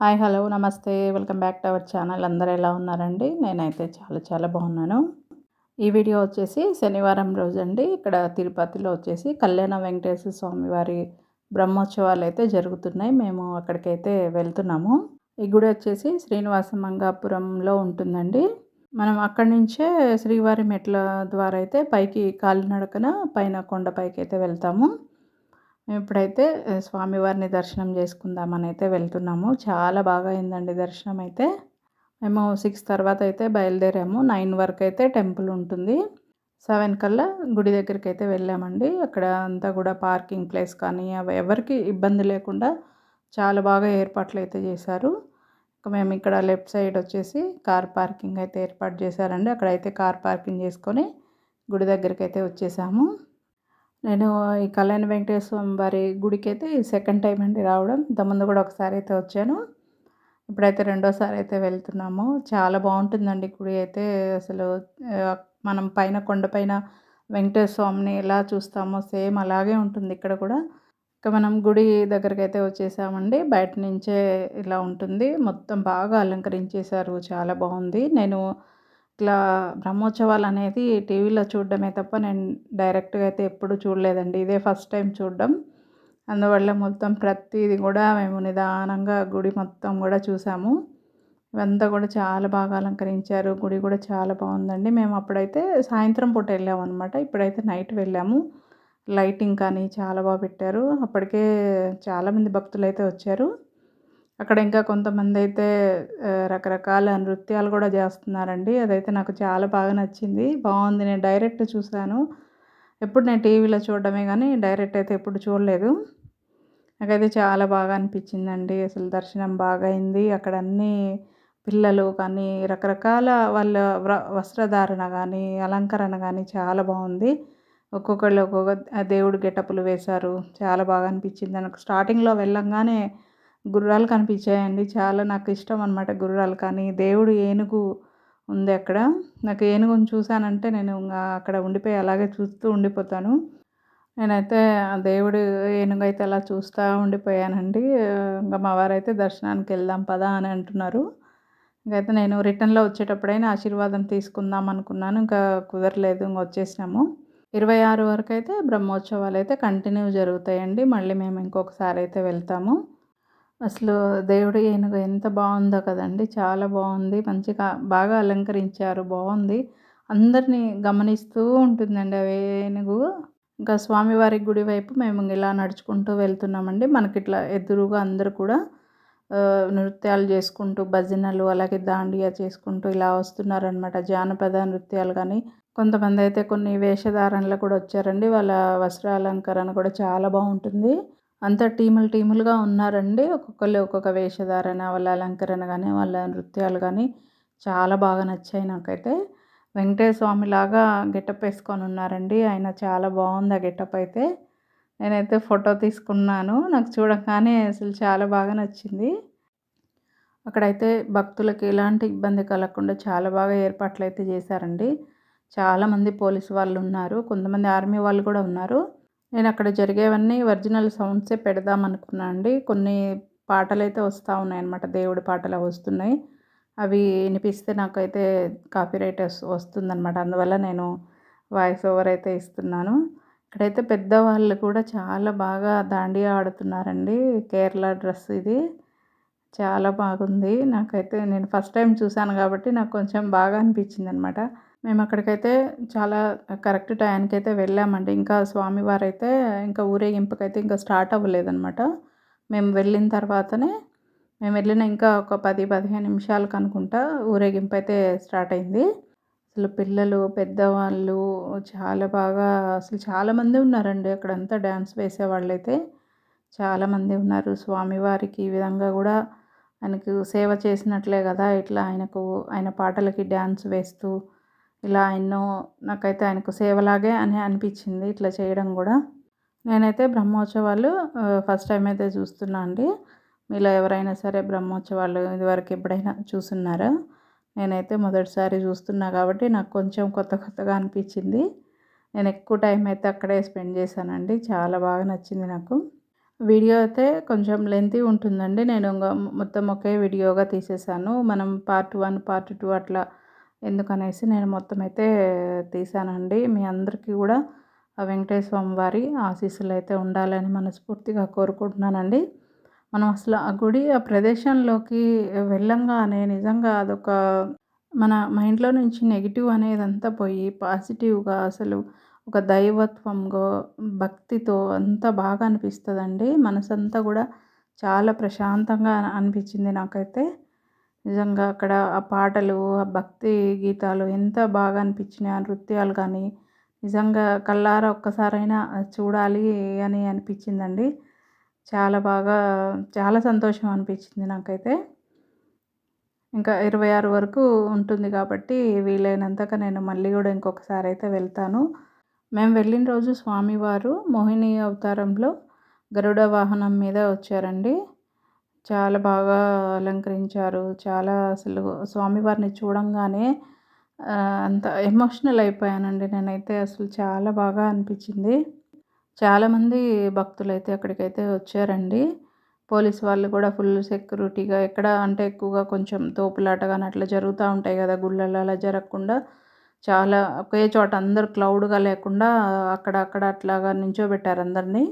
Hi hello నమస్తే. Welcome back to our channel. అందరూ ఎలా ఉన్నారండి? నేనైతే చాలా చాలా బాగున్నాను. ఈ వీడియో వచ్చేసి శనివారం రోజు అండి ఇక్కడ తిరుపతిలో వచ్చేసి కళ్యాణ వెంకటేశ్వర స్వామి వారి బ్రహ్మోత్సవాలు అయితే జరుగుతున్నాయి. మేము అక్కడికైతే వెళ్తున్నాము. ఈ గుడి వచ్చేసి శ్రీనివాస మంగాపురంలో ఉంటుందండి. మనం అక్కడి నుంచే శ్రీవారి మెట్ల ద్వారా అయితే పైకి కాలినడకన పైన కొండపైకి అయితే వెళ్తాము. ఇప్పుడైతే స్వామివారిని దర్శనం చేసుకుందామని అయితే వెళ్తున్నాము. చాలా బాగా అయిందండి దర్శనం అయితే. మేము సిక్స్ తర్వాత అయితే బయలుదేరాము. నైన్ వరకు అయితే టెంపుల్ ఉంటుంది. సెవెన్ కల్లా గుడి దగ్గరికి అయితే వెళ్ళామండి. అక్కడ అంతా కూడా పార్కింగ్ ప్లేస్ కానీ అవి ఎవరికి ఇబ్బంది లేకుండా చాలా బాగా ఏర్పాట్లు అయితే చేశారు. ఇంకా మేము ఇక్కడ లెఫ్ట్ సైడ్ వచ్చేసి కార్ పార్కింగ్ అయితే ఏర్పాటు చేశారండి. అక్కడైతే కార్ పార్కింగ్ చేసుకొని గుడి దగ్గరికి అయితే వచ్చేసాము. నేను ఈ కళ్యాణ వెంకటేశ్వర వారి గుడికి అయితే సెకండ్ టైం అండి రావడం. ఇంతకుముందు కూడా ఒకసారి అయితే వచ్చాను. ఇప్పుడైతే రెండోసారి అయితే వెళ్తున్నాము. చాలా బాగుంటుందండి గుడి అయితే. అసలు మనం పైన కొండపైన వెంకటేశ్వర స్వామిని ఎలా చూస్తామో సేమ్ అలాగే ఉంటుంది ఇక్కడ కూడా. ఇంకా మనం గుడి దగ్గరికి అయితే వచ్చేసామండి. బయట నుంచే ఇలా ఉంటుంది. మొత్తం బాగా అలంకరించేశారు. చాలా బాగుంది. నేను ఇట్లా బ్రహ్మోత్సవాలు అనేది టీవీలో చూడడమే తప్ప నేను డైరెక్ట్గా అయితే ఎప్పుడు చూడలేదండి. ఇదే ఫస్ట్ టైం చూడడం. అందువల్ల మొత్తం ప్రతిదీ కూడా మేము నిదానంగా గుడి మొత్తం కూడా చూసాము. ఇవంతా కూడా చాలా బాగా అలంకరించారు. గుడి కూడా చాలా బాగుందండి. మేము అప్పుడైతే సాయంత్రం పూట వెళ్ళాము అనమాట ఇప్పుడైతే నైట్ వెళ్ళాము. లైటింగ్ కానీ చాలా బాగా పెట్టారు. అప్పటికే చాలామంది భక్తులు అయితే వచ్చారు. అక్కడ ఇంకా కొంతమంది అయితే రకరకాల నృత్యాలు కూడా చేస్తున్నారండి. అదైతే నాకు చాలా బాగా నచ్చింది. బాగుంది. నేను డైరెక్ట్ చూశాను. ఎప్పుడు నేను టీవీలో చూడడమే కానీ డైరెక్ట్ అయితే ఎప్పుడు చూడలేదు. నాకైతే చాలా బాగా అనిపించిందండి. అసలు దర్శనం బాగా అయింది. అక్కడ అన్నీ పిల్లలు కానీ రకరకాల వాళ్ళ వస్త్రధారణ కానీ అలంకరణ కానీ చాలా బాగుంది. ఒక్కొక్కళ్ళు ఒక్కొక్క దేవుడు గెటప్పులు వేశారు. చాలా బాగా అనిపించింది. నాకు స్టార్టింగ్లో వెళ్ళంగానే గుర్రాలు కనిపించాయండి. చాలా నాకు ఇష్టం అనమాట గుర్రాలు. కానీ దేవుడు ఏనుగు ఉంది అక్కడ. నాకు ఏనుగుని చూశానంటే నేను ఇంకా అక్కడ ఉండిపోయి అలాగే చూస్తూ ఉండిపోతాను. నేనైతే దేవుడు ఏనుగు అయితే అలా చూస్తూ ఉండిపోయానండి. ఇంకా మా వారైతే దర్శనానికి వెళ్దాం పదా అని అంటున్నారు. ఇంకైతే నేను రిటర్న్లో వచ్చేటప్పుడైనా ఆశీర్వాదం తీసుకుందాం అనుకున్నాను. ఇంకా కుదరలేదు ఇంక వచ్చేసినాము. ఇరవై ఆరు వరకు అయితే బ్రహ్మోత్సవాలు అయితే కంటిన్యూ జరుగుతాయండి. మళ్ళీ మేము ఇంకొకసారి అయితే వెళ్తాము. అసలు దేవుడి ఏనుగు ఎంత బాగుందో కదండి. చాలా బాగుంది. మంచిగా బాగా అలంకరించారు. బాగుంది. అందరినీ గమనిస్తూ ఉంటుందండి ఆ ఏనుగు. ఇంకా స్వామివారి గుడి వైపు మేము ఇలా నడుచుకుంటూ వెళ్తున్నామండి. మనకి ఇట్లా ఎదురుగా అందరూ కూడా నృత్యాలు చేసుకుంటూ భజనలు అలాగే దాండియా చేసుకుంటూ ఇలా వస్తున్నారనమాట జానపద నృత్యాలు కానీ కొంతమంది అయితే కొన్ని వేషధారణలు కూడా వచ్చారండి. వాళ్ళ వస్త్రాలంకరణ కూడా చాలా బాగుంటుంది. అంతా టీములు టీములుగా ఉన్నారండి. ఒక్కొక్కరు ఒక్కొక్క వేషధారణ వాళ్ళ అలంకరణ కానీ వాళ్ళ నృత్యాలు కానీ చాలా బాగా నచ్చాయి నాకైతే. వెంకటేశ్వర స్వామి లాగా గెటప్ వేసుకొని ఉన్నారండి. ఆయన చాలా బాగుంది ఆ గెటప్ అయితే. నేనైతే ఫోటో తీసుకున్నాను. నాకు చూడగానే అసలు చాలా బాగా నచ్చింది. అక్కడైతే భక్తులకు ఎలాంటి ఇబ్బంది కలగకుండా చాలా బాగా ఏర్పాట్లు అయితే చేశారండి. చాలామంది పోలీసు వాళ్ళు ఉన్నారు. కొంతమంది ఆర్మీ వాళ్ళు కూడా ఉన్నారు. నేను అక్కడ జరిగేవన్నీ ఒరిజినల్ సౌండ్సే పెడదాం అనుకున్నాను అండి. కొన్ని పాటలు అయితే వస్తూ ఉన్నాయన్నమాట. దేవుడి పాటలు వస్తున్నాయి. అవి వినిపిస్తే నాకైతే కాపీరైట్ వస్తుందన్నమాట. అందువల్ల నేను వాయిస్ ఓవర్ అయితే ఇస్తున్నాను. ఇక్కడైతే పెద్దవాళ్ళు కూడా చాలా బాగా దాండియా ఆడుతున్నారండి. కేరళ డ్రెస్ ఇది. చాలా బాగుంది. నాకైతే నేను ఫస్ట్ టైం చూశాను కాబట్టి నాకు కొంచెం బాగా అనిపించింది అనమాట మేము అక్కడికైతే చాలా కరెక్ట్ టైంకి అయితే వెళ్ళామండి. ఇంకా స్వామివారు అయితే ఇంకా ఊరేగింపుకైతే ఇంకా స్టార్ట్ అవ్వలేదన్నమాట. మేము వెళ్ళిన తర్వాతనే మేము వెళ్ళిన ఇంకా ఒక పది పదిహేను నిమిషాలకు అనుకుంటా ఊరేగింపు అయితే స్టార్ట్ అయింది. అసలు పిల్లలు పెద్దవాళ్ళు చాలా బాగా అసలు చాలామంది ఉన్నారండి అక్కడంతా డ్యాన్స్ వేసేవాళ్ళు అయితే చాలామంది ఉన్నారు. స్వామివారికి ఈ విధంగా కూడా ఆయనకు సేవ చేసినట్లే కదా ఇట్లా ఆయనకు ఆయన పాటలకి డ్యాన్స్ వేస్తూ ఇలా ఎన్నో నాకైతే ఆయనకు సేవలాగే అని అనిపించింది ఇట్లా చేయడం కూడా. నేనైతే బ్రహ్మోత్సవాలు ఫస్ట్ టైం అయితే చూస్తున్నా అండి. మీలో ఎవరైనా సరే బ్రహ్మోత్సవాలు ఇదివరకు ఎప్పుడైనా చూస్తున్నారా నేనైతే మొదటిసారి చూస్తున్నా కాబట్టి నాకు కొంచెం కొత్త కొత్తగా అనిపించింది. నేను ఎక్కువ టైం అయితే అక్కడే స్పెండ్ చేశానండి. చాలా బాగా నచ్చింది నాకు. వీడియో అయితే కొంచెం లెంతీ ఉంటుందండి. నేను మొత్తం ఒకే వీడియోగా తీసేసాను మనం పార్ట్ వన్ పార్ట్ టూ అట్లా ఎందుకనేసి నేను మొత్తం అయితే తీసానండి మీ అందరికీ కూడా వెంకటేశ్వర స్వామి వారి ఆశీస్సులు అయితే ఉండాలని మనస్ఫూర్తిగా కోరుకుంటున్నానండి. మనం అసలు ఆ గుడి ఆ ప్రదేశంలోకి వెళ్ళంగానే నిజంగా అదొక మన మైండ్లో నుంచి నెగిటివ్ అనేది అంతా పోయి పాజిటివ్గా అసలు ఒక దైవత్వంగా భక్తితో అంతా బాగా అనిపిస్తుందండి. మనసంతా కూడా చాలా ప్రశాంతంగా అనిపించింది నాకైతే. నిజంగా అక్కడ ఆ పాటలు ఆ భక్తి గీతాలు ఎంత బాగా అనిపించినాయి ఆ నృత్యాలు కానీ నిజంగా కళ్ళారా ఒక్కసారైనా చూడాలి అని అనిపించిందండి. చాలా బాగా చాలా సంతోషం అనిపించింది నాకైతే. ఇంకా ఇరవై ఆరు వరకు ఉంటుంది కాబట్టి వీలైనంతగా నేను మళ్ళీ కూడా ఇంకొకసారి అయితే వెళ్తాను. మేము వెళ్ళిన రోజు స్వామివారు మోహిని అవతారంలో గరుడ వాహనం మీద వచ్చారండి. చాలా బాగా అలంకరించారు. చాలా అసలు స్వామివారిని చూడంగానే అంత ఎమోషనల్ అయిపోయానండి. నేనైతే అసలు చాలా బాగా అనిపించింది. చాలామంది భక్తులైతే అక్కడికైతే వచ్చారండి. పోలీస్ వాళ్ళు కూడా ఫుల్ సెక్యూరిటీగా ఎక్కడ అంటే ఎక్కువగా కొంచెం తోపులాటగాని అట్లా జరుగుతూ ఉంటాయి కదా గుళ్ళల్లో అలా జరగకుండా చాలా ఒకే చోట అందరు క్లౌడ్గా లేకుండా అక్కడ అక్కడ అట్లాగా నించోబెట్టారు అందరినీ.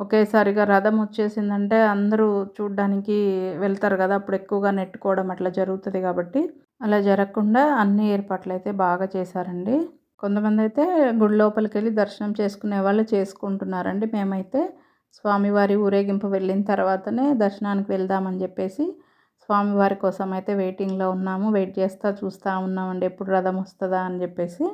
ఒకేసారిగా రథం వచ్చేసిందంటే అందరూ చూడ్డానికి వెళ్తారు కదా అప్పుడు ఎక్కువగా నెట్టుకోవడం అట్లా జరుగుతుంది కాబట్టి. అలా జరగకుండా అన్ని ఏర్పాట్లు అయితే బాగా చేశారండి. కొంతమంది అయితే గుడి లోపలికి వెళ్ళి దర్శనం చేసుకునే వాళ్ళు చేసుకుంటున్నారండి. మేమైతే స్వామివారి ఊరేగింపు వెళ్ళిన తర్వాతనే దర్శనానికి వెళ్దామని చెప్పేసి స్వామివారి కోసం అయితే వెయిటింగ్లో ఉన్నాము. వెయిట్ చేస్తూ చూస్తూ ఉన్నామండి. ఎప్పుడు రథం వస్తుందా అని చెప్పేసి.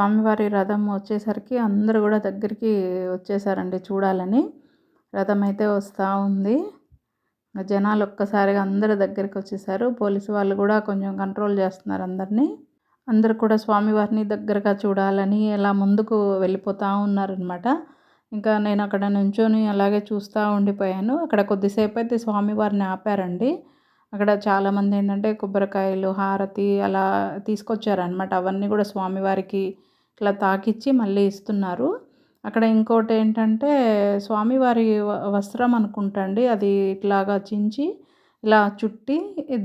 స్వామివారి రథం వచ్చేసరికి అందరూ కూడా దగ్గరికి వచ్చేసారండి చూడాలని. రథం అయితే వస్తూ ఉంది. జనాలు ఒక్కసారిగా అందరి దగ్గరికి వచ్చేసారు. పోలీసు వాళ్ళు కూడా కొంచెం కంట్రోల్ చేస్తున్నారు అందరినీ. అందరు కూడా స్వామివారిని దగ్గరగా చూడాలని ఇలా ముందుకు వెళ్ళిపోతూ ఉన్నారనమాట ఇంకా నేను అక్కడ నుంచొని అలాగే చూస్తూ ఉండిపోయాను. అక్కడ కొద్దిసేపు అయితే స్వామివారిని ఆపారండి. అక్కడ చాలామంది ఏంటంటే కొబ్బరికాయలు హారతి అలా తీసుకొచ్చారనమాట అవన్నీ కూడా స్వామివారికి ఇట్లా తాకిచ్చి మళ్ళీ ఇస్తున్నారు. అక్కడ ఇంకోటి ఏంటంటే స్వామివారి వస్త్రం అనుకుంటండి. అది ఇట్లాగా చించి ఇలా చుట్టి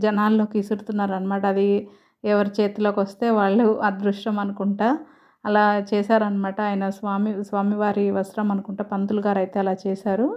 జనాల్లోకి ఇసురుతున్నారు అనమాట అది ఎవరి చేతిలోకి వస్తే వాళ్ళు అదృష్టం అనుకుంటా అలా చేశారనమాట ఆయన స్వామి స్వామివారి వస్త్రం అనుకుంటా. పంతులు గారు అయితే అలా చేశారు.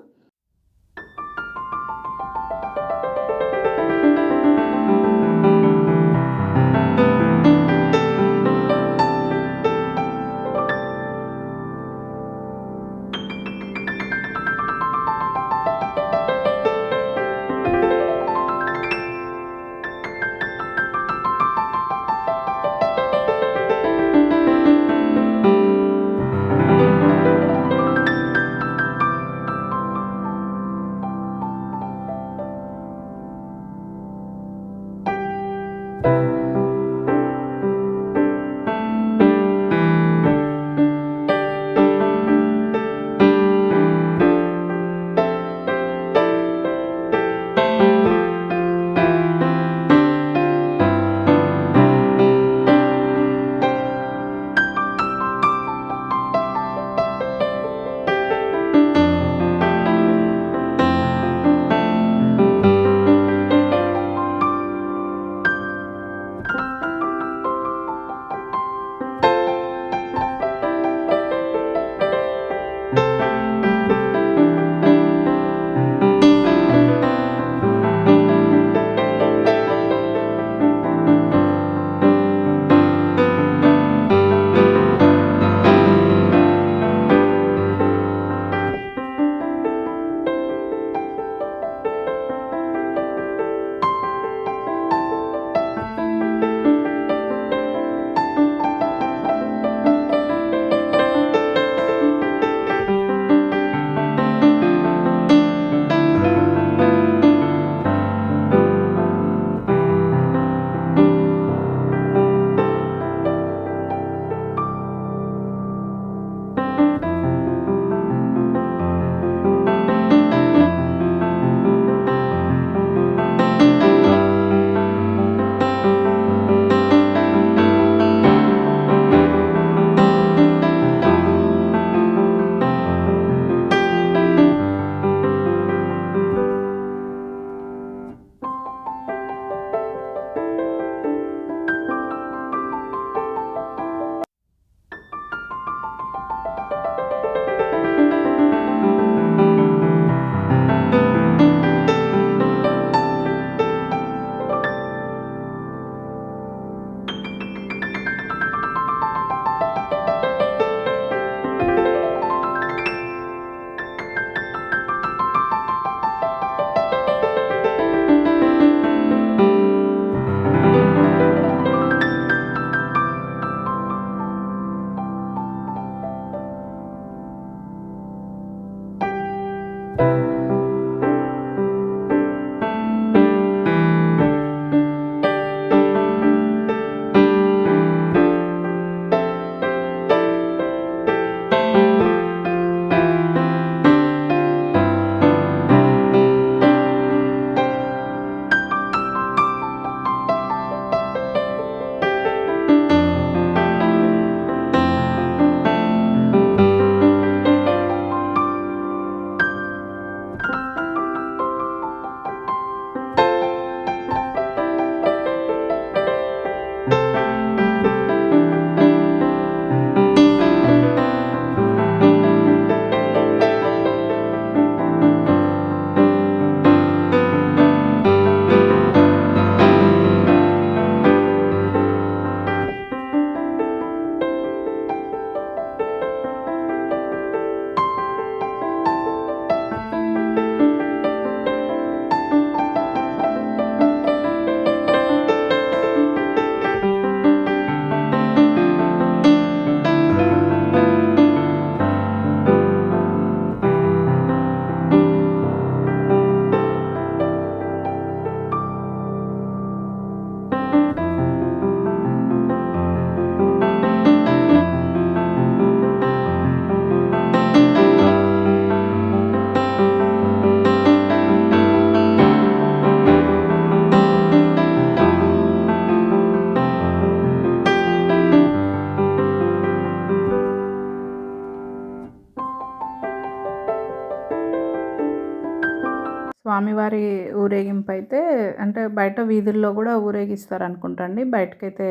స్వామివారి ఊరేగింపు అయితే అంటే బయట వీధుల్లో కూడా ఊరేగిస్తారు అనుకుంటా అండి బయటకైతే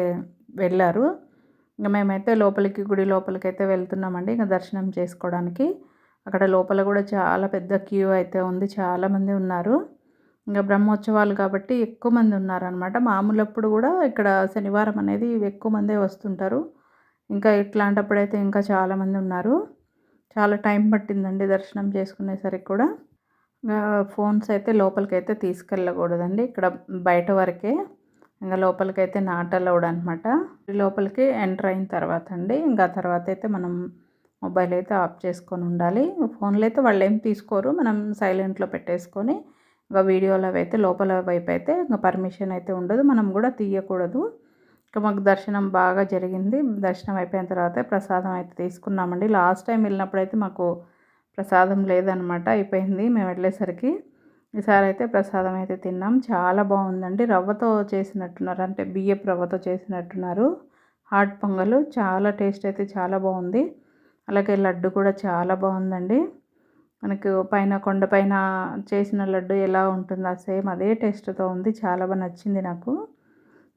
వెళ్ళారు. ఇంకా మేమైతే లోపలికి గుడి లోపలికైతే వెళ్తున్నామండి ఇంకా దర్శనం చేసుకోవడానికి. అక్కడ లోపల కూడా చాలా పెద్ద క్యూ అయితే ఉంది. చాలామంది ఉన్నారు. ఇంకా బ్రహ్మోత్సవాలు కాబట్టి ఎక్కువ మంది ఉన్నారనమాట. మామూలప్పుడు కూడా ఇక్కడ శనివారం అనేది ఎక్కువ మందే వస్తుంటారు. ఇంకా ఇట్లాంటప్పుడు అయితే ఇంకా చాలామంది ఉన్నారు. చాలా టైం పట్టిందండి దర్శనం చేసుకునేసరికి కూడా. ఫోన్స్ అయితే లోపలికి అయితే తీసుకెళ్ళకూడదండి. ఇక్కడ బయట వరకే. ఇంకా లోపలికి అయితే నాట్ అలౌడ్ అనమాట లోపలికి ఎంటర్ అయిన తర్వాత అండి ఇంకా తర్వాత అయితే మనం మొబైల్ అయితే ఆఫ్ చేసుకొని ఉండాలి. ఫోన్లో అయితే వాళ్ళు ఏం తీసుకోరు. మనం సైలెంట్లో పెట్టేసుకొని ఇంకా వీడియోలు అయితే లోపల వైపు అయితే ఇంకా పర్మిషన్ అయితే ఉండదు. మనం కూడా తీయకూడదు. ఇంకా మాకు దర్శనం బాగా జరిగింది. దర్శనం అయిపోయిన తర్వాత ప్రసాదం అయితే తీసుకున్నామండి. లాస్ట్ టైం వెళ్ళినప్పుడు అయితే మాకు ప్రసాదం లేదనమాట అయిపోయింది మేము వెళ్ళేసరికి. ఈసారి అయితే ప్రసాదం అయితే తిన్నాం. చాలా బాగుందండి. రవ్వతో చేసినట్టున్నారు. అంటే బియ్యపు రవ్వతో చేసినట్టున్నారు. హాట్ పొంగలు చాలా టేస్ట్ అయితే చాలా బాగుంది. అలాగే లడ్డు కూడా చాలా బాగుందండి. మనకు పైన కొండపైన చేసిన లడ్డు ఎలా ఉంటుందో సేమ్ అదే టేస్ట్తో ఉంది. చాలా బాగా నచ్చింది నాకు.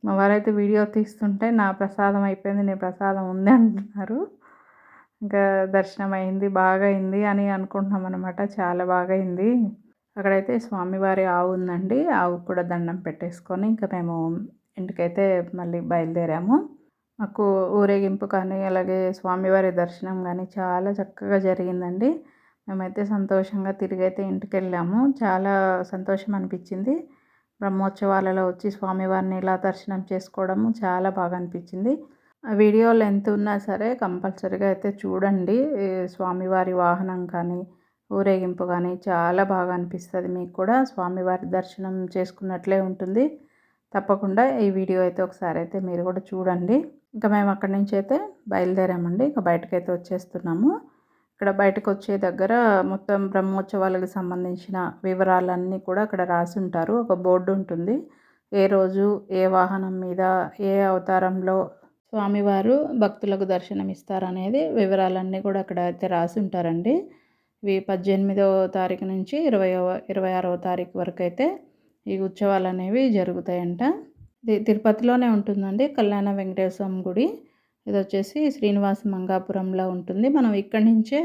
మా వారైతే వీడియో తీస్తుంటే నా ప్రసాదం అయిపోయింది నేను ప్రసాదం ఉంది అంటున్నారు. ఇంకా దర్శనం అయింది బాగా అయింది అని అనుకుంటున్నాం అనమాట చాలా బాగా అయింది అక్కడైతే స్వామివారి ఆవు ఉందండి. ఆవు కూడా దండం పెట్టేసుకొని ఇంకా మేము ఇంటికైతే మళ్ళీ బయలుదేరాము. మాకు ఊరేగింపు కానీ అలాగే స్వామివారి దర్శనం కానీ చాలా చక్కగా జరిగిందండి. మేమైతే సంతోషంగా తిరిగి అయితే ఇంటికి వెళ్ళాము చాలా సంతోషం అనిపించింది. బ్రహ్మోత్సవాలలో వచ్చి స్వామివారిని ఇలా దర్శనం చేసుకోవడము చాలా బాగా అనిపించింది. ఆ వీడియోలు ఎంత ఉన్నా సరే కంపల్సరీగా అయితే చూడండి. స్వామివారి వాహనం కానీ ఊరేగింపు కానీ చాలా బాగా అనిపిస్తుంది మీకు కూడా. స్వామివారి దర్శనం చేసుకున్నట్లే ఉంటుంది. తప్పకుండా ఈ వీడియో అయితే ఒకసారి అయితే మీరు కూడా చూడండి. ఇంకా మేము అక్కడి నుంచి అయితే బయలుదేరామండి. ఇంకా బయటకైతే వచ్చేస్తున్నాము. ఇక్కడ బయటకు వచ్చే దగ్గర మొత్తం బ్రహ్మోత్సవాలకు సంబంధించిన వివరాలన్నీ కూడా అక్కడ రాసి ఉంటారు. ఒక బోర్డు ఉంటుంది. ఏ రోజు ఏ వాహనం మీద ఏ అవతారంలో స్వామివారు భక్తులకు దర్శనం ఇస్తారనేది వివరాలన్నీ కూడా అక్కడ అయితే రాసి ఉంటారండి ఇవి పద్దెనిమిదవ తారీఖు నుంచి ఇరవై ఇరవై ఆరవ తారీఖు వరకు అయితే ఈ ఉత్సవాలు అనేవి జరుగుతాయంట. ఇది తిరుపతిలోనే ఉంటుందండి కళ్యాణ వెంకటేశ్వరం గుడి. ఇది వచ్చేసి శ్రీనివాస మంగాపురంలో ఉంటుంది. మనం ఇక్కడి నుంచే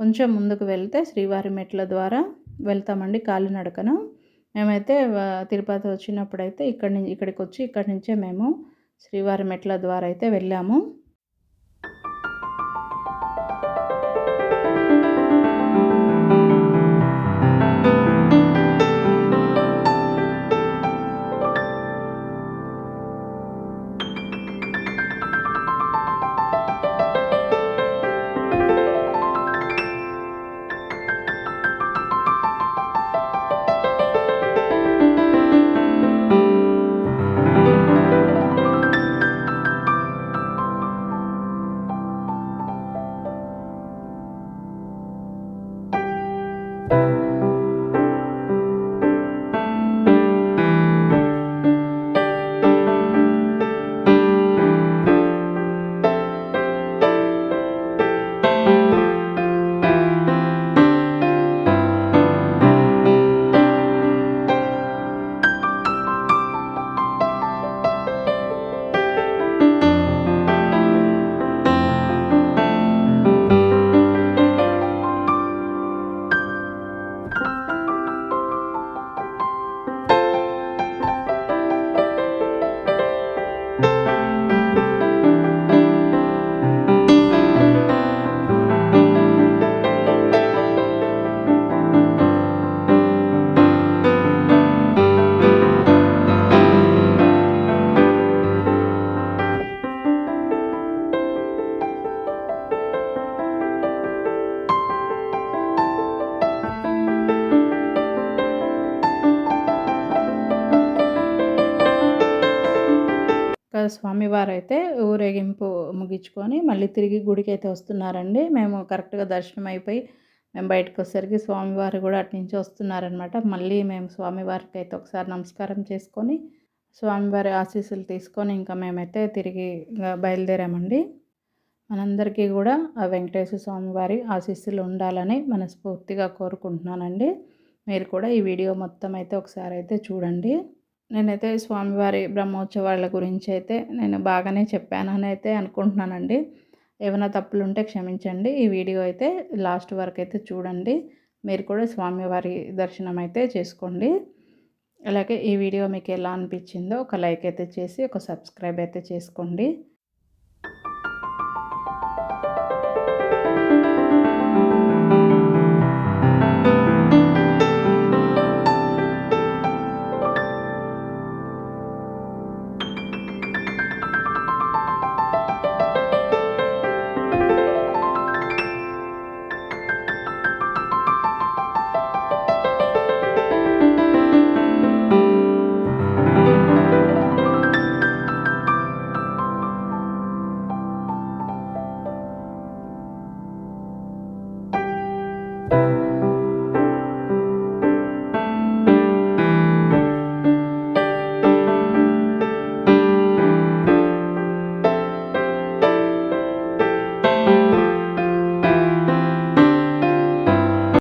కొంచెం ముందుకు వెళ్తే శ్రీవారి మెట్ల ద్వారా వెళ్తామండి కాలినడకను. మేమైతే తిరుపతి వచ్చినప్పుడైతే ఇక్కడి నుంచి ఇక్కడికి వచ్చి ఇక్కడి నుంచే మేము శ్రీవారి మెట్ల ద్వారా అయితే వెళ్ళాము. వారు అయితే ఊరేగింపు ముగించుకొని మళ్ళీ తిరిగి గుడికి అయితే వస్తున్నారండి. మేము కరెక్ట్గా దర్శనం అయిపోయి మేము బయటకు వచ్చేసరికి స్వామివారు కూడా అటు నుంచి వస్తున్నారనమాట మళ్ళీ మేము స్వామివారికి అయితే ఒకసారి నమస్కారం చేసుకొని స్వామివారి ఆశీస్సులు తీసుకొని ఇంకా మేమైతే తిరిగి బయలుదేరామండి. మనందరికీ కూడా ఆ వెంకటేశ్వర స్వామివారి ఆశీస్సులు ఉండాలని మనస్ఫూర్తిగా కోరుకుంటున్నానండి. మీరు కూడా ఈ వీడియో మొత్తం అయితే ఒకసారి అయితే చూడండి. నేనైతే స్వామివారి బ్రహ్మోత్సవాల గురించి అయితే నేను బాగానే చెప్పానని అయితే అనుకుంటున్నానండి. ఏమైనా తప్పులు ఉంటే క్షమించండి. ఈ వీడియో అయితే లాస్ట్ వరకు అయితే చూడండి. మీరు కూడా స్వామివారి దర్శనం అయితే చేసుకోండి. అలాగే ఈ వీడియో మీకు ఎలా అనిపించిందో ఒక లైక్ అయితే చేసి ఒక సబ్స్క్రైబ్ అయితే చేసుకోండి.